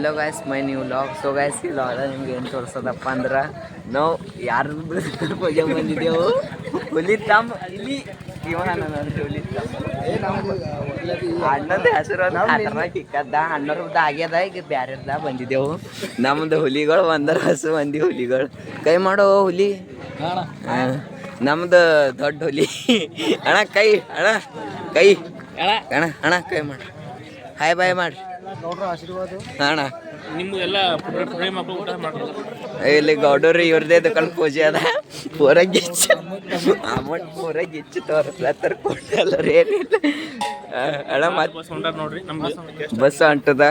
Hello guys ಮೈ ನೀವು log so guys ಈ ಲಾಗ ನಿಮ್ಗೆ ಏನು ತೋರಿಸೋದಪ್ಪ ಅಂದ್ರೆ ನಾವು ಯಾರು ಬಗ್ಗೆ ಬಂದಿದ್ದೆವು ಹುಲಿ ತಮ್ಮ ಇಲ್ಲಿ ಅಣ್ಣದ ಹೆಸರು ಇಕ್ಕದ್ದ ಅಣ್ಣರದ ಆಗ್ಯದ ಈಗ ಬ್ಯಾರೆದ ಬಂದಿದ್ದೆವು ನಮ್ದು ಹುಲಿಗಳು ಒಂದರ ಹಸು ಮಂದಿ ಹುಲಿಗಳು. ಕೈ ಮಾಡೋ ಹುಲಿ? ಹಾ. ನಮ್ದು ದೊಡ್ಡ ಹುಲಿ. ಅಣ್ಣ ಕೈ ಅಣ್ಣ ಕೈ. ಅಣ್ಣ. ಅಣ್ಣ ಕೈ ಮಾಡಿ. ಹಾಯ್ ಬಾಯ್ ಮಾಡ್ರಿ. ಅಣ್ಣ. ನಿಮ್ಗೆಲ್ಲ ಪ್ರೇಮ ಮಕ್ಕಳು ಊಟ ಮಾಡ್ಬೋದು ಇಲ್ಲಿ ಗೌಡರು ಇವ್ರದೇ ದುಕಾನ್ ಪೂಜೆ ಅದ. ಪೂರ ಗಿಚ್ಚು. ಅಮೌಂಟ್ ಪೂರ ಗಿಚ್ಚು ತೋರಿಸ್ಲತ್ತಾರ ಕೊಟ್ಟಲ್ಲ ಏನಿಲ್ಲ. ಅಣ್ಣ ಮತ್ತೆ ಬಸ್ ಅಂಟದ ನೋಡ್ರಿ ನಮ್ಗೆ ಬಸ್ ಹೊಂಟದ?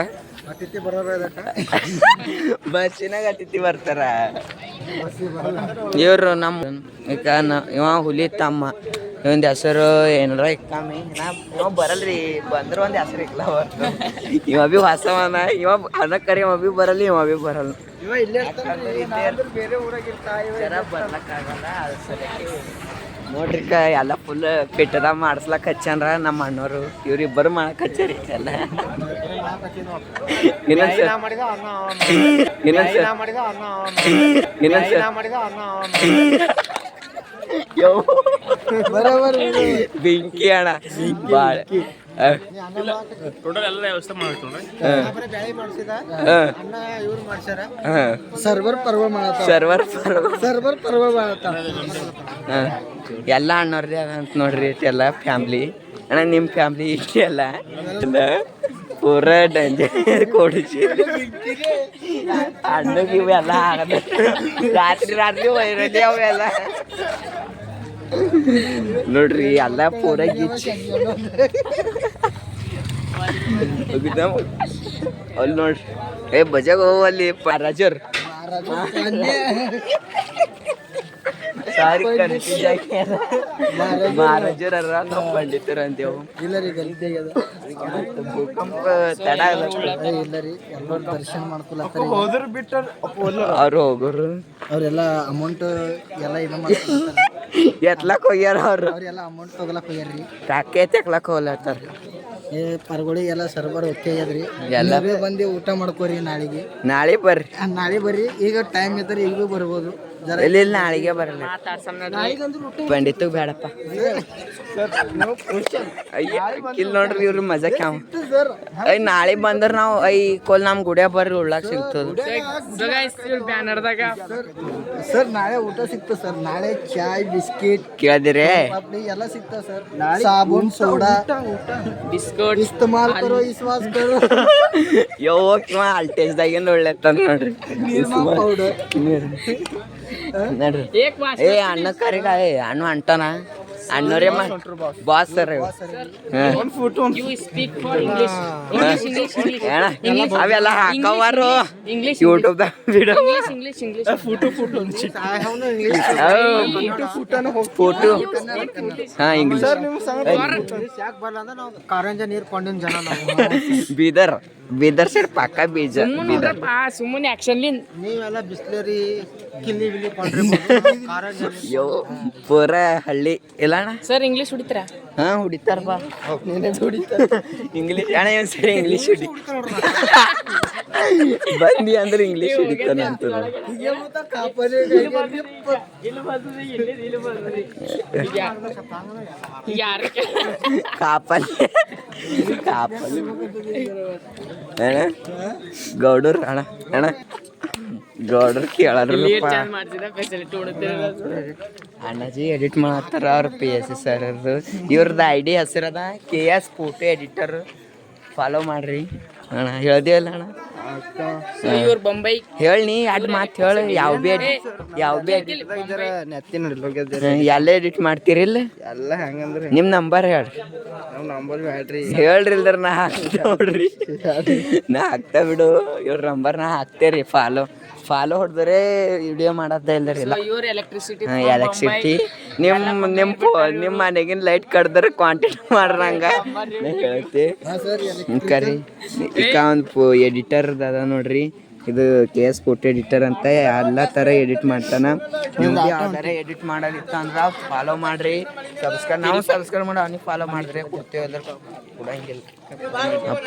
ಬಸ್ಸಿನಾಗ ಅತಿಥಿ ಬರ್ತಾರ. ಇವರು ನಮ್ಮ ಈಗ ಇವ ಹುಲಿ ತಮ್ಮ. ಇವಂದ ಹೆಸರು ಏನಾರ ಇಕ್ಕಾಮಿ. ಇವ ಬರಲ್ರಿ ಬಂದ್ರ ಒಂದು ಹೆಸರು ಇಕ್ಲ ಇವ ಬಿ ಹೊಸವನ ಇವ ಅನ್ನಕ್ಕರಿ ಇವ ಬಿ ಬರಲ್ಲ ಇವ ಬಿ ಬರಲ್ಲ. ಜರ ಬರ್ಲಕ್ಕಾಗಲ್ಲ ಅದ್ರ ಸಲುವಾಗಿ ನೋಡ್ರಿ ಕ ಎಲ್ಲ ಫುಲ್ ಪಿಟ್ಟದ ಮಾಡಿಸ್ಲಕ್ ಹಚ್ಚನ್ರ ನಮ್ಮ ಅಣ್ಣವರು ಇವ್ರಿಬ್ಬರು ಮಾಡಕ್ ಹಚ್ಚರಿ ಎಲ್ಲ. ಇನ್ನೊಂದ್ ಸರ್ ಇನ್ನೊಂದ್ ಸರ್ ಇನ್ನೊಂದ್ ಸರ್ ಯವ್ವ. ಬೆಂಕಿ ಅಣ್ಣ ಬಾಳ ಟೋಟಲ್ ಎಲ್ಲ ವ್ಯವಸ್ಥೆ ಸರ್ವರ್ ಪರ್ವ ಮಾಡತ್ತ ಸರ್ವರ್ ಪರ್ವ ಸರ್ವರ್ ಪರ್ವ. ಎಲ್ಲ ಅಣ್ಣವ್ರದೇ ಅದ ಅಂತ ನೋಡ್ರಿ ಎಲ್ಲ ಫ್ಯಾಮ್ಲಿ ಅಣ್ಣ ನಿಮ್ಮ ಫ್ಯಾಮ್ಲಿ ಇಷ್ಟೇ ಅಲ್ಲ ಎಲ್ಲ ಪೂರ ಡಂಜರ್ ಕೊಡಿಸಿ ಅಣ್ಣಗೆ ಇವೆಲ್ಲ ಆಗದ ರಾತ್ರಿ ರಾತ್ರಿ ವೈರಲಿ ಅವೆಲ್ಲ ನೋಡ್ರಿ ಎಲ್ಲ ಪೂರ ಗಿಚ್ಚಿ ಹೋಗಿದ್ದ ಅಲ್ಲಿ ನೋಡ್ರಿ ಏ ಬಜಾಗ ಹೋಗಲ್ಲಿ ರಾಜರ್ ಸಾರಿ ಕನ್ಫ್ಯೂಸ್ ಆಗ್ಯಾರ ಮಹಾರಾಜರ ಪಂಡಿತರು ಅಂತೇವು ಇಲ್ಲ ರೀ ಗಲೀಜ್ ಆಗ್ಯದ ಭೂಕಂಪ ತಡ ಆಗತ್ತೆ ಇಲ್ಲ ರೀ. ಎಲ್ಲರೂ ದರ್ಶನ ಮಾಡ್ಕೊಳತ್ತಾರ ಅವ್ರು ಹೋಗೋರು. ಅವರೆಲ್ಲ ಅಮೌಂಟ್ ಎಲ್ಲ ಇದು ಮಾಡ್ಕೊಳತ್ತಾರ. ಎತ್ಲಕ್ ಹೋಗ್ಯಾರ ಅವ್ರು. ಅವ್ರೆಲ್ಲ ಅಮೌಂಟ್ ತಗೊಳಕ್ ಹೋಗ್ಯಾರ್ರಿ ಟ್ಯಾಕೆ ತೆಕ್ಲಕ್ ಹೋಗ್ಲತ್ತಾರ. ಏ ಪರ್ಗೊಳಿ ಎಲ್ಲ ಸರ್ವರ್ ಓಕೆ ಆಗ್ಯದ್ರಿ ಎಲ್ಲ. ಬಂದು ಊಟ ಮಾಡ್ಕೋರಿ ನಾಳೆಗೆ. ನಾಳೆ ಬರ್ರಿ. ನಾಳೆ ಬರ್ರಿ. ಈಗ ಟೈಮ್ ಇದ್ರೆ ಈಗ ಭೀ ಬರ್ಬೋದು. ಇಲ್ಲಿ ಇಲ್ಲಿ ನಾಳೆಗೆ ಬರಲ್ಲ ಪಂಡಿತ ಬೇಡಪ್ಪ ಅಯ್ಯ ಇಲ್ಲಿ ನೋಡ್ರಿ ಇವ್ರು ಮಜಾ ಕ್ಯಾವ್ ಸರ್ ಐ ನಾಳೆ ಬಂದ್ರ ನಾವು ಐ ಕೋಲ್ ನಮ್ ಗುಡಿಯಾಗ ಬರ್ರಿ ಉಳ್ಳಾಕ್ ಸಿಗ್ತದ ಸರ್ ನಾಳೆ ಊಟ ಸಿಗ್ತದೆ ಸರ್ ನಾಳೆ ಚಾಯ್ ಬಿಸ್ಕಿಟ್ ಕೇಳಿದಿರೇ ಪಾಪಡಿ ಎಲ್ಲ ಸಿಗ್ತದೆ ಸರ್ ಸಾಬೂನ್ ಸೋಡಾ ಬಿಸ್ಕೋಟ್ ಇಸ್ತಮಾಲ್ ಕರೋ ವಿಶ್ವಾಸ ಕರೋ ಯೋಕ್ ಅಲ್ಟೇಜ್ದಾಗಿಂದ ಒಳ್ಳೆ ತಂದ್ ನೋಡ್ರಿ ಪೌಡರ್ ನೋಡ್ರಿ. ಏ ಅಣ್ಣ ಕರಿಗ ಏ ಅಣ್ಣ ಅಂಟನ? ಅಣ್ಣರೇ ಬಾಸ್ ಸರ್ ಅವೆಲ್ಲ ಹಾಕವಾರು ಯೂಟ್ಯೂಬ್ದಾಗ ವಿಡಿಯೋ ಫೋಟೋ ಹಾ ಇಂಗ್ಲಿಷ್ ಯಾಕೆ ಬರಲ್ಲ ಅಂದ್ರೆ ನಾವು ಕಾರಂಜ ನೀರು ಕೊಂಡಿನ ಜನ ನಾವು. ಬೀದರ್ ಬೀದರ್ ಸೈಡ್ ಪಕ್ಕ ಬೀಜ ಬೀದರ್. ಸುಮ್ಮನೆ ಆಕ್ಷನ್ ನೀವೆಲ್ಲ ಬಿಸ್ಲೇರಿ ಯೋ ಪೂರ ಹಳ್ಳಿ. ಇಲ್ಲ ಅಣ್ಣ? ಸರ್ ಇಂಗ್ಲೀಷ್ ಹೊಡಿತೀರಾ? ಹಾ ಹುಡಿತಾರಪ್ಪ ಬಾ. ಇಂಗ್ಲಿಷ್ ಅಣ್ಣ ಏನು ಸರಿ ಇಂಗ್ಲೀಷ್ ಹುಡಿ ಬಂದಿ ಅಂದ್ರೆ ಇಂಗ್ಲಿಷ್ ಹುಡಿತಾನ ಅಂತ ಯಾರು? ಕಾಪಲ್. ಕಾಪಲ್. ಅಣ್ಣ ಗೌಡರ್ ಅಣ್ಣ ಅಣ್ಣ. ಗೌಡರ್ ಹೊಡಿತೀರ ಅಣ್ಣಾಜಿ ಎಡಿಟ್ ಮಾಡ್ತಾರ ಅವ್ರ ಪಿ ಎಸ್ ಸಿ ಸರ್ ಇವ್ರದ್ದು I D ಹೆಸರದ K S photo editor follow ಮಾಡ್ರಿ. ಅಣ್ಣ ಹೇಳ್ದೇವಲ್ಲ ಅಣ್ಣ? ಇವ್ರು ಬೊಂಬೈ ಹೇಳಿ ನೀ ಅಡ್ ಮಾತು ಹೇಳಿ. ಯಾವ ಬಿ ಯಾವ ಬಿ ನೆತ್ತಿನ ಎಲ್ಲ ಎಡಿಟ್ ಮಾಡ್ತೀರಿಲ್ಲ ಎಲ್ಲ ಹೆಂಗಂದ್ರೆ? ನಿಮ್ಮ ನಂಬರ್ ಹೇಳ್ರಿ ನಮ್ಮ ನಂಬರ್ ಹೇಳ್ರಿ. ಹೇಳ್ರಿ ಇಲ್ದ್ರ ನಾ ಹಾಕ್ತೆ ನೋಡ್ರಿ. ನಾ ಹಾಕ್ತಾ ಬಿಡು. ಇವ್ರ ನಂಬರ್ ನಾ ಹಾಕ್ತೇರಿ ಫಾಲೋ ಫಾಲೋ ಹೊಡೆದ್ರೆ ವಿಡಿಯೋ ಮಾಡತ್ತ ಇಲ್ಲರಿ ಇಲ್ಲ ಇವ್ರ ಎಲೆಕ್ಟ್ರಿಸಿಟಿ ಎಲೆಕ್ಟ್ರಿಸಿಟಿ ನಿಮ್ಮ ನಿಮ್ಮ ನಿಮ್ಮ ಮನೆಗಿನ ಲೈಟ್ ಕಡ್ದ್ರೆ ಕ್ವಾಂಟಿಟಿ ಮಾಡ್ರಂಗ ಹೇಳ್ತಿ ಕರಿ. ಈಗ ಒಂದು ಎಡಿಟರ್ ಅದ ನೋಡ್ರಿ. ಇದು ಕೆ ಎಸ್ ಫೋಟೋ ಎಡಿಟರ್ ಅಂತ ಎಲ್ಲ ಥರ ಎಡಿಟ್ ಮಾಡ್ತಾನ. ನಿಮ್ಗೆ ಯಾವ್ದಾರ ಎಡಿಟ್ ಮಾಡೋದಿತ್ತು ಅಂದ್ರೆ ಫಾಲೋ ಮಾಡ್ರಿ ಸಬ್ಸ್ಕ್ರೈಬ್ ನಾವು ಸಬ್ಸ್ಕ್ರೈಬ್ ಮಾಡಿ ಅವ್ನಿಗೆ ಫಾಲೋ ಮಾಡಿದ್ರೆ ಕೊಡ್ತೇವೆ ಅದ್ರ ಕೊಡಂಗಿಲ್ಲ.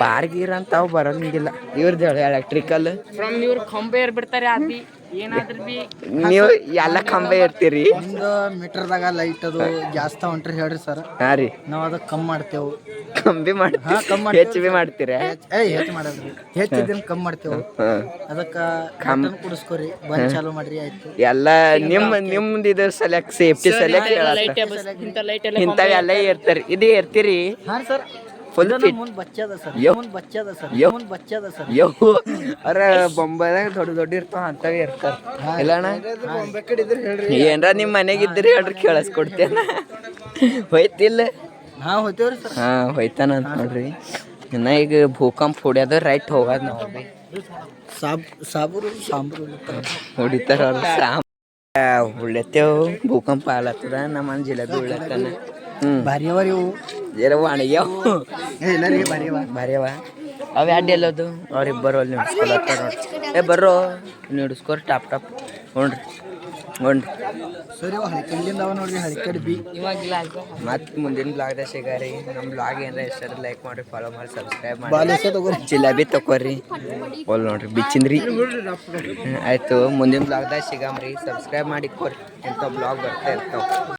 ಪಾರ್ಗೀರ್ ಅಂತ ಅವು ಬರಂಗಿಲ್ಲ. ಇವ್ರದ್ದು ಹೇಳಿ ಎಲೆಕ್ಟ್ರಿಕಲ್ ಫ್ರಮ್ ಇವ್ರು ಕಂಪೇರ್ ಏರ್ಬಿಡ್ತಾರೆ ಅದಿ ನೀವು ಎಲ್ಲ ಕಂಬ ಇರ್ತೀರಿ? ಒಂದು ಮೀಟರ್ದಾಗ ಲೈಟ್ ಅದು ಜಾಸ್ತಿ ಹೊಂಟ್ರಿ ಹೇಳ್ರಿ ಸರ್ ಹಾ ರೀ. ನಾವು ಅದಕ್ಕೆ ಕಮ್ಮಿ ಮಾಡ್ತೇವೆ. ಕಂಬಿ ಹಾ, ಕಮ್ಮಿ ಮಾಡ್ತೀವಿ ಹೆಚ್ಚು ಬಿ ಮಾಡ್ತೀರಾ? ಏ ಹೆಚ್ಚು ಮಾಡಲ್ರಿ ಇದನ್ನ ಕಮ್ಮಿ ಮಾಡ್ತೇವೆ. ಅದಕ್ಕೆ ಕಮ್ಮಿ ಕುಡಿಸ್ಕೊರಿ. ಬಂದ್ ಚಾಲು ಮಾಡ್ರಿ ಆಯ್ತು. ಎಲ್ಲ ನಿಮ್ಮ ನಿಮ್ದು ಇದು ಸೆಲೆಕ್ಟ್ ಸೇಫ್ಟಿ ಸೆಲೆಕ್ಟ್ ಲೈಟ್ ಇಂಥ ಲೈಟ್ ಎಲ್ಲ ಇಂಥವೆಲ್ಲ ಇರ್ತಾರೆ. ಇದು ಇರ್ತೀರಿ? ಹಾ ಸರ್ ಫುಲ್ ಫಿಟ್ ಮುಂದ್ ಬಚ್ಚದ ಸರ್. ಮುಂದ್ ಬಚ್ಚದ ಸರ್. ಮುಂದ್ ಬಚ್ಚದ ಸರ್. ಯೋ ಅರೆ ಬೊಂಬೈದಾಗ ದೊಡ್ಡ ದೊಡ್ಡ ಇರ್ತಾವ ಅಂತವೇ ಇರ್ತಾರ. ಇಲ್ಲ ಅಣ್ಣ ಏನ್ರ ನಿಮ್ಮ ಮನೆಗೆ ಇದ್ರಿ ಹೇಳ್ರಿ ಕೇಳಿಸ್ಕೊಡ್ತೇನ. ಹೋಯ್ತಿಲ್ಲ. ಹಾ ಹೋಯ್ತೇವ್ರಿ ಸರ್. ಹಾ ಹೋಯ್ತಾನ ಅಂತ ನೋಡ್ರಿ. ಇನ್ನ ಈಗ ಭೂಕಂಪ ಹೊಡ್ಯೋದು ರೈಟ್ ಹೋಗೋದ್ ನಾವು ಬಿ ಸಾಬ್ ಸಾಬೂರು ಸಾಂಬ್ರು. ಹೊಡಿತಾರ ಅವ್ರು. ಉಳ್ಳತ್ತೇವ್. ಭೂಕಂಪ ಆಲತ್ತದ ನಮ್ಮ ಜಿಲ್ಲೆದು ಉಳ್ಳತ್ತಾನ. ಹ್ಮ್. ಭಾರಿ ಅವ. ಇಲ್ಲ ರೀ ಭಾರಿ ಅವ ಯಾಡ್ ಎಲ್ಲದು ಅವ್ರಿಬ್ಬರು ಅಲ್ಲಿ ನಿಡ್ಸ್ಕೊಳತ್ತಾರ ನೋಡ್ರಿ ಏ ಬರ್ರೋ. ನಿಡ್ಸ್ಕೊರ್ ಟಾಪ್ ಟಾಪ್. ನೋಡ್ರಿ ನೋಡ್ರಿ ಸರಿ ಅವ ಹಳಿಕಲ್ಲಿಂದ ಅವ ನೋಡ್ರಿ ಹಳಿಕಡ್ ಬಿ. ಇವಾಗಿಲ್ಲ ಮತ್ತೆ ಮುಂದಿನ ಬ್ಲಾಗ್ದಾಗ ಸಿಗಾರಿ. ನಮ್ಮ ಬ್ಲಾಗ್ ಏನಾರ ಇಷ್ಟ ಲೈಕ್ ಮಾಡಿ ಫಾಲೋ ಮಾಡಿ ಸಬ್ಸ್ಕ್ರೈಬ್ ಮಾಡಿ ಜಿಲೇಬಿ ತಗೋರಿ ಒಲ್ ನೋಡ್ರಿ ಬಿಚ್ಚಿಂದ್ರಿ. ಆಯಿತು ಆಯ್ತು. ಮುಂದಿನ ಬ್ಲಾಗ್ದಾಗ ಸಿಗಾಮ್ರಿ. ಸಬ್ಸ್ಕ್ರೈಬ್ ಮಾಡಿ ಕೊರಿ ಇಂಥ ಬ್ಲಾಗ್ ಬರ್ತಾ ಇರ್ತಾವ